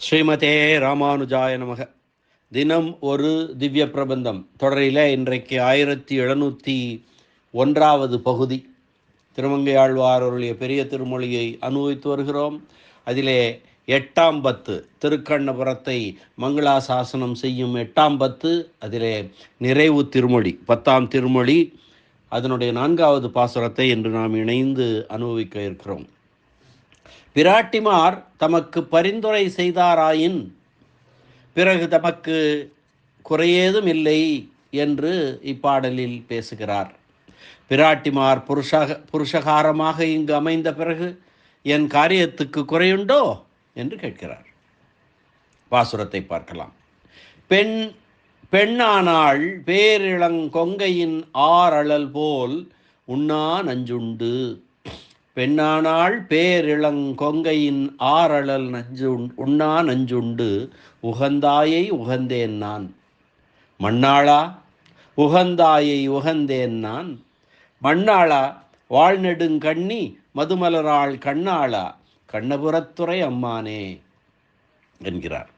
ஸ்ரீமதே ராமானுஜாய நமக. தினம் ஒரு திவ்ய பிரபந்தம். தொடரில் இன்றைக்கு ஆயிரத்தி எழுநூற்றி ஒன்றாவது பகுதி. திருமங்கையாழ்வார் அவருடைய பெரிய திருமொழியை அனுபவித்து வருகிறோம். அதிலே எட்டாம் பத்து திருக்கண்ணபுரத்தை மங்களாசாசனம் செய்யும் எட்டாம் பத்து அதிலே நிறைவு திருமொழி பத்தாம் திருமொழி அதனுடைய நான்காவது பாசுரத்தை இன்று நாம் இணைந்து அனுபவிக்க இருக்கிறோம். பிராட்டிமார் தமக்கு பரிந்துரை செய்தாராயின் பிறகு தமக்கு குறையேதும் இல்லை என்று இப்பாடலில் பேசுகிறார். பிராட்டிமார் புருஷக புருஷகாரமாக இங்கு அமைந்த பிறகு என் காரியத்துக்கு குறையுண்டோ என்று கேட்கிறார். பாசுரத்தை பார்க்கலாம். பெண் பெண்ணானாள் பேரிளங்கொங்கையின் ஆறழல் போல் உண்ணா நஞ்சுண்டு. பெண்ணானாள் பேரிளங்கொங்கையின் ஆறழல் நஞ்சு உண்ணா நஞ்சுண்டு உகந்தாயை உகந்தேன் நான். மண்ணாளா உகந்தாயை உகந்தேன் நான். மண்ணாளா வாழ்நெடுங்கண்ணி மதுமலராள் கண்ணாளா கண்ணபுரத்துறை அம்மானே என்கிறார்.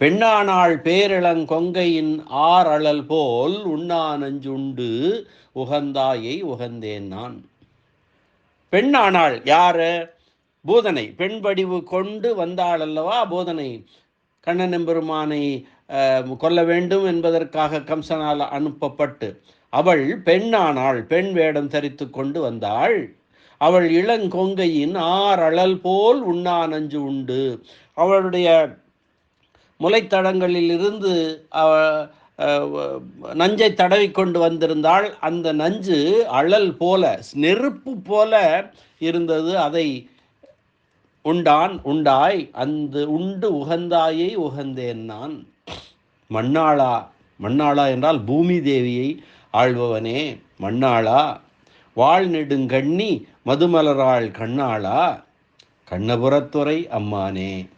பெண்ணானாள் பேரிளங்கொங்கையின் ஆறழல் போல் உண்ணா நஞ்சுண்டு உகந்தாயை உகந்தேன் நான். பெண்ணானாள் யாரு? பூதனை. பெண் வடிவு கொண்டு வந்தாள் அல்லவா பூதனை. கண்ணன் எம்பெருமானை கொல்ல வேண்டும் என்பதற்காக கம்சனால் அனுப்பப்பட்டு அவள் பெண்ணானாள். பெண் வேடம் தரித்து கொண்டு வந்தாள். அவள் இளங்கொங்கையின் ஆறழல் போல் உண்ணா நஞ்சு உண்டு. அவளுடைய முளைத்தடங்களில் இருந்து நஞ்சை தடவி கொண்டு வந்திருந்தால் அந்த நஞ்சு அழல் போல நெருப்பு போல இருந்தது. அதை உண்டான் உண்டாய் அந்த உண்டு உகந்தாயை உகந்தேன் நான். மண்ணாளா மண்ணாளா என்றால் பூமி தேவியை ஆள்பவனே. மண்ணாளா வாழ் நெடுங்கண்ணி மதுமலராள் கண்ணாளா கண்ணபுரத்துறை அம்மானே.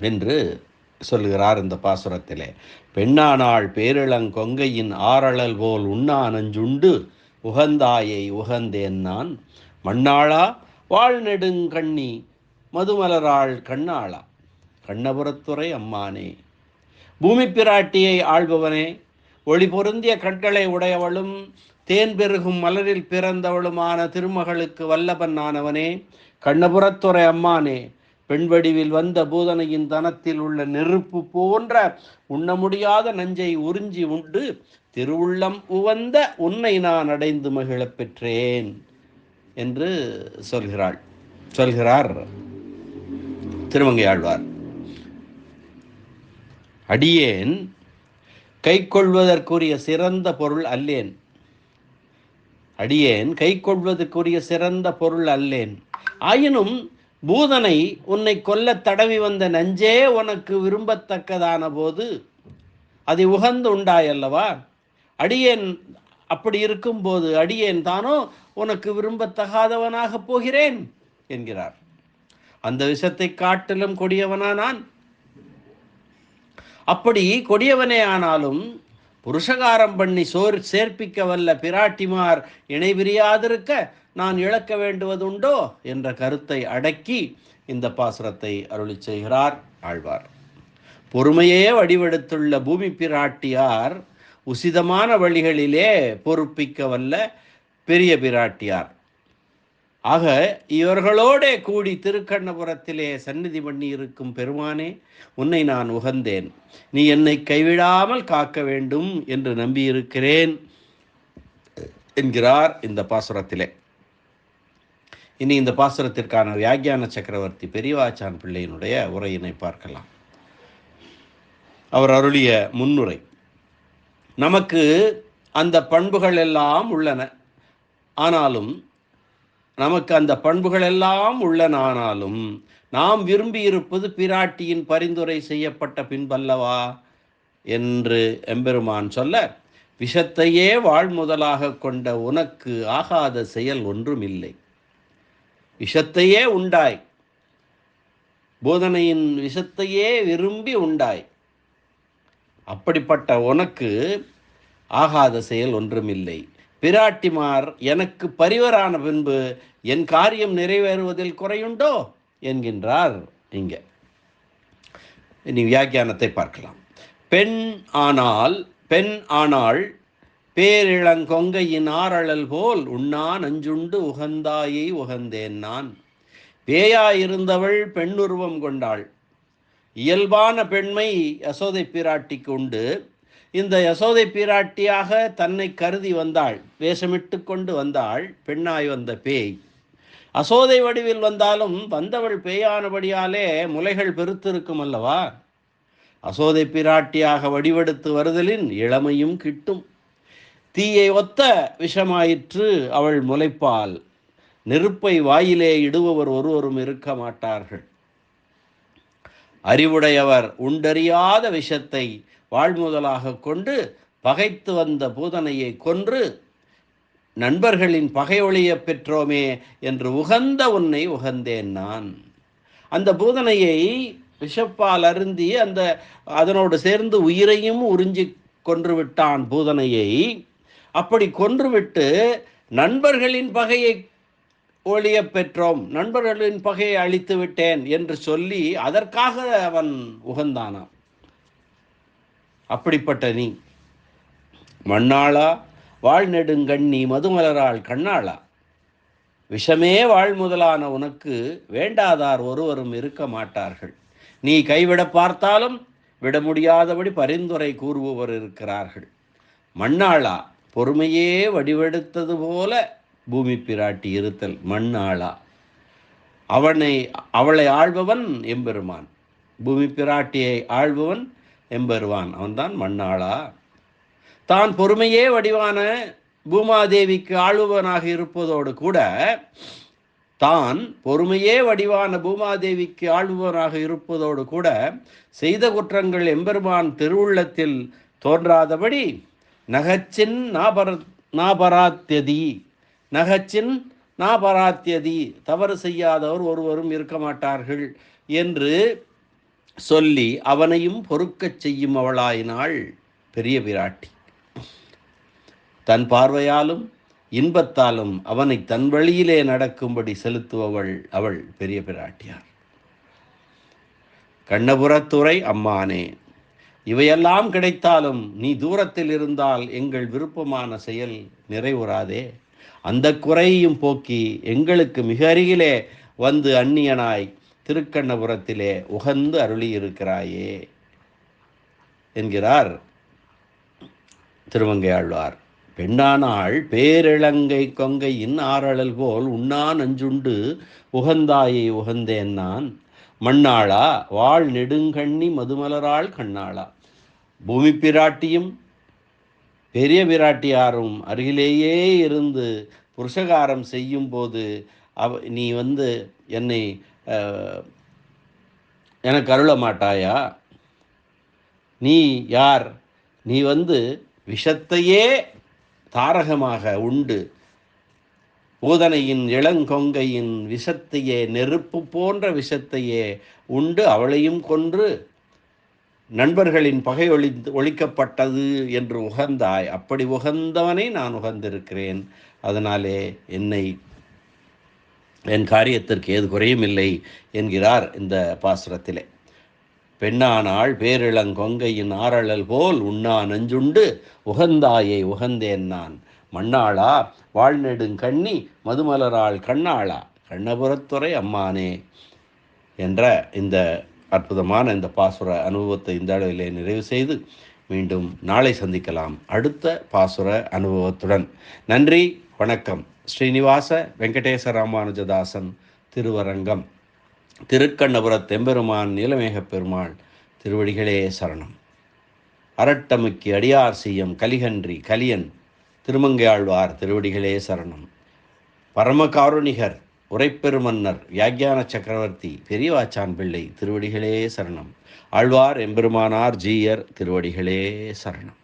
என்று சொல்கிறார் இந்த பாசுரத்திலே. பெண்ணானாள் பேரிளங்கொங்கையின் ஆரழல் போல் உண்ணா நஞ்சுண்டு உகந்தாயை உகந்தேன் நான். மண்ணாளா வாழ்நெடுங்கண்ணி மதுமலராள் கண்ணாளா. கண்ணபுரத்துறை அம்மானே. பூமி பிராட்டியை ஆள்பவனே. ஒளி பொருந்திய கண்களை உடையவளும் தேன் பெருகும் மலரில் பிறந்தவளுமான திருமகளுக்கு வல்லபன்னானவனே கண்ணபுரத்துறை அம்மானே. பெண் வடிவில் வந்த பூதனையின் தனத்தில் உள்ள நெருப்பு போன்ற உண்ண முடியாத நஞ்சை உறிஞ்சி உண்டு திருவுள்ளம் உவந்த உன்னை நான் அடைந்து மகிழப் பெற்றேன் என்று சொல்கிறாள். சொல்கிறார். திருமங்கையாழ்வார் அடியேன் கை கொள்வதற்குரிய சிறந்த பொருள் அல்லேன். அடியேன் கை கொள்வதற்குரிய சிறந்த பொருள் அல்லேன். ஆயினும் பூதனை உன்னை கொல்ல தடவி வந்த நஞ்சே உனக்கு விரும்பத்தக்கதான போது அதை உகந்து உண்டாயல்லவா? அடியேன் அப்படி இருக்கும்போது அடியேன் தானோ உனக்கு விரும்பத்தகாதவனாக போகிறேன் என்கிறார். அந்த விஷத்தை காட்டிலும் கொடியவனா நான். அப்படி கொடியவனே ஆனாலும் புருஷகாரம் பண்ணி சோர் சேர்ப்பிக்க வல்ல பிராட்டிமார் இணை பிரியாதிருக்க நான் இழக்க வேண்டுவதுண்டோ என்ற கருத்தை அடக்கி இந்த பாசுரத்தை அருளி செய்கிறார் ஆழ்வார். பொறுமையே வடிவெடுத்துள்ள பூமி பிராட்டியார் உசிதமான வழிகளிலே பொறுப்பிக்க வல்ல பெரிய பிராட்டியார். ஆக இவர்களோடே கூடி திருக்கண்ணபுரத்திலே சந்நிதி பண்ணி இருக்கும் பெருமானே உன்னை நான் உகந்தேன். நீ என்னை கைவிடாமல் காக்க வேண்டும் என்று நம்பியிருக்கிறேன் என்கிறார் இந்த பாசுரத்திலே. இனி இந்த பாசுரத்திற்கான வியாக்கியான சக்கரவர்த்தி பெரியவாச்சான் பிள்ளையினுடைய உரையினை பார்க்கலாம். அவர் அருளிய முன்னுரை. நமக்கு அந்த பண்புகள் எல்லாம் உள்ளன. ஆனாலும் நமக்கு அந்த பண்புகள் எல்லாம் உள்ளன ஆனாலும் நாம் விரும்பியிருப்பது பிராட்டியின் பரிந்துரை செய்யப்பட்ட பின்பல்லவா? என்று எம்பெருமான் சொல்ல விஷத்தையே வாழ்முதலாக கொண்ட உனக்கு ஆகாத செயல் ஒன்றும் இல்லை விஷத்தையே உண்டாய். போதனையின் விஷத்தையே விரும்பி உண்டாய். அப்படிப்பட்ட உனக்கு ஆகாத செயல் ஒன்றுமில்லை. பிராட்டிமார் எனக்கு பரிவரான பின்பு என் காரியம் நிறைவேறுவதில் குறையுண்டோ? என்கின்றார் இங்கே. இனி வியாக்கியானத்தை பார்க்கலாம். பெண் ஆனால் பெண் ஆனால் பேரிளங்கொங்கையின் ஆரழல் போல் உண்ணா நஞ்சுண்டு உகந்தாயை உகந்தேன் நான். பேயாயிருந்தவள் பெண்ணுருவம் கொண்டாள். இயல்பான பெண்மை யசோதை பிராட்டிக்கு உண்டு. இந்த யசோதை பிராட்டியாக தன்னை கருதி வந்தாள். வேஷமிட்டு கொண்டு வந்தாள். பெண்ணாய் வந்த பேய். அசோதை வடிவில் வந்தாலும் வந்தவள் பேயானபடியாலே முலைகள் பெருத்திருக்கும் அல்லவா? அசோதை பிராட்டியாக வடிவெடுத்து வருதலின் இளமையும் கிட்டும். தீயை ஒத்த விஷமாயிற்று அவள் முளைப்பால் நெருப்பை வாயிலே இடுபவர் ஒருவரும் இருக்க மாட்டார்கள். அறிவுடையவர் உண்டறியாத விஷத்தை வாழ்முதலாக கொண்டு பகைத்து வந்த பூதனையை கொன்று நண்பர்களின் பகையொழிய பெற்றோமே என்று உகந்த உன்னை உகந்தேன் நான். அந்த பூதனையை விஷப்பால் அருந்தி அந்த அதனோடு சேர்ந்து உயிரையும் உறிஞ்சி கொன்று விட்டான் பூதனையை. அப்படி கொன்றுவிட்டு நண்பர்களின் பகையை ஒழிய பெற்றோம் நண்பர்களின் பகையை அழித்து விட்டேன் என்று சொல்லி அதற்காக அவன் உகந்தானாம். அப்படிப்பட்ட நீ மண்ணாளா வாழ்நெடுங்கண்ணி மதுமலரால் கண்ணாளா. விஷமே வாழ் முதலான உனக்கு வேண்டாதார் ஒருவரும் இருக்க மாட்டார்கள். நீ கைவிட பார்த்தாலும் விட முடியாதபடி பரிந்துரை கூறுபவர் இருக்கிறார்கள். மண்ணாளா பொறுமையே வடிவெடுத்தது போல பூமி பிராட்டி இருத்தல் மண்ணாளா. அவனை அவளை ஆள்பவன் எம்பெருமான். பூமி பிராட்டியை ஆள்பவன் எம்பெருவான். அவன்தான் மண்ணாளா. தான் பொறுமையே வடிவான பூமாதேவிக்கு ஆளுபவனாக இருப்பதோடு கூட தான் பொறுமையே வடிவான பூமாதேவிக்கு ஆளுபவனாக இருப்பதோடு கூட செய்த குற்றங்கள் எம்பெருமான் திருவுள்ளத்தில் தோன்றாதபடி நகச்சின் நாபர நாபராத்தியதி. நகச்சின் நாபராத்தியதி. தவறு செய்யாதவர் ஒருவரும் இருக்க மாட்டார்கள் என்று சொல்லி அவனையும் பொறுக்கச் செய்யும் அவளாயினாள் பெரிய பிராட்டி. தன் பார்வையாலும் இன்பத்தாலும் அவனை தன் வழியிலே நடக்கும்படி செலுத்துபவள் அவள் பெரிய பிராட்டியார். கண்ணபுரத்துறை அம்மானே. இவையெல்லாம் கிடைத்தாலும் நீ தூரத்தில் இருந்தால் எங்கள் விருப்பமான செயல் நிறைவுறாதே. அந்த குறையையும் போக்கி எங்களுக்கு மிக அருகிலே வந்து அந்நியனாய் திருக்கண்ணபுரத்திலே உகந்து அருளியிருக்கிறாயே என்கிறார் திருமங்கையாழ்வார் பெண்ணானாள் பேரிழங்கை கொங்கையின் ஆரழல் போல் உண்ணா நஞ்சுண்டு உகந்தாயை உகந்தேன் நான். மண்ணாளா? வாழ் நெடுங்கண்ணி மதுமலராள் கண்ணாளா? பூமி பிராட்டியும் பெரிய பிராட்டியாரும் அருகிலேயே இருந்து புருஷகாரம் செய்யும் போது அவ நீ வந்து என்னை எனக்கு அருள மாட்டாயா? நீ யார்? நீ வந்து விஷத்தையே தாரகமாக உண்டு. பூதனையின் இளங்கொங்கையின் விஷத்தையே நெருப்பு போன்ற விஷத்தையே உண்டு அவளையும் கொன்று நண்பர்களின் பகை ஒளி ஒழிக்கப்பட்டது என்று உகந்தாய். அப்படி உகந்தவனை நான் உகந்திருக்கிறேன். அதனாலே என்னை என் காரியத்திற்கு ஏது குறையும் இல்லை என்கிறார் இந்த பாசுரத்திலே. பெண்ணானாள் பேரிளங்கொங்கையின் ஆரழல் போல் உண்ணா நஞ்சுண்டு உகந்தாயை உகந்தேன் நான். மண்ணாளா? வாழ்நெடுங்கண்ணி மதுமலராள் கண்ணாளா? கண்ணபுரத்துறை அம்மானே. என்ற இந்த அற்புதமான இந்த பாசுர அனுபவத்தை இந்த அளவிலே நிறைவு செய்து மீண்டும் நாளை சந்திக்கலாம். அடுத்த பாசுர அனுபவத்துடன். நன்றி வணக்கம். ஸ்ரீனிவாச வெங்கடேச ராமானுஜதாசன் திருவரங்கம். திருக்கண்ணபுரத் தெம்பெருமான் நீலமேகப் பெருமாள் திருவடிகளே சரணம். அரட்டமுக்கி அடியார் செய்யம் கலிகன்றி கலியன் திருமங்கையாழ்வார் திருவடிகளே சரணம். பரமகாருணிகர் உரைப்பெருமன்னர் வியாக்கியான சக்கரவர்த்தி பெரியவாச்சான் பிள்ளை திருவடிகளே சரணம். ஆழ்வார் எம்பெருமானார் ஜீயர் திருவடிகளே சரணம்.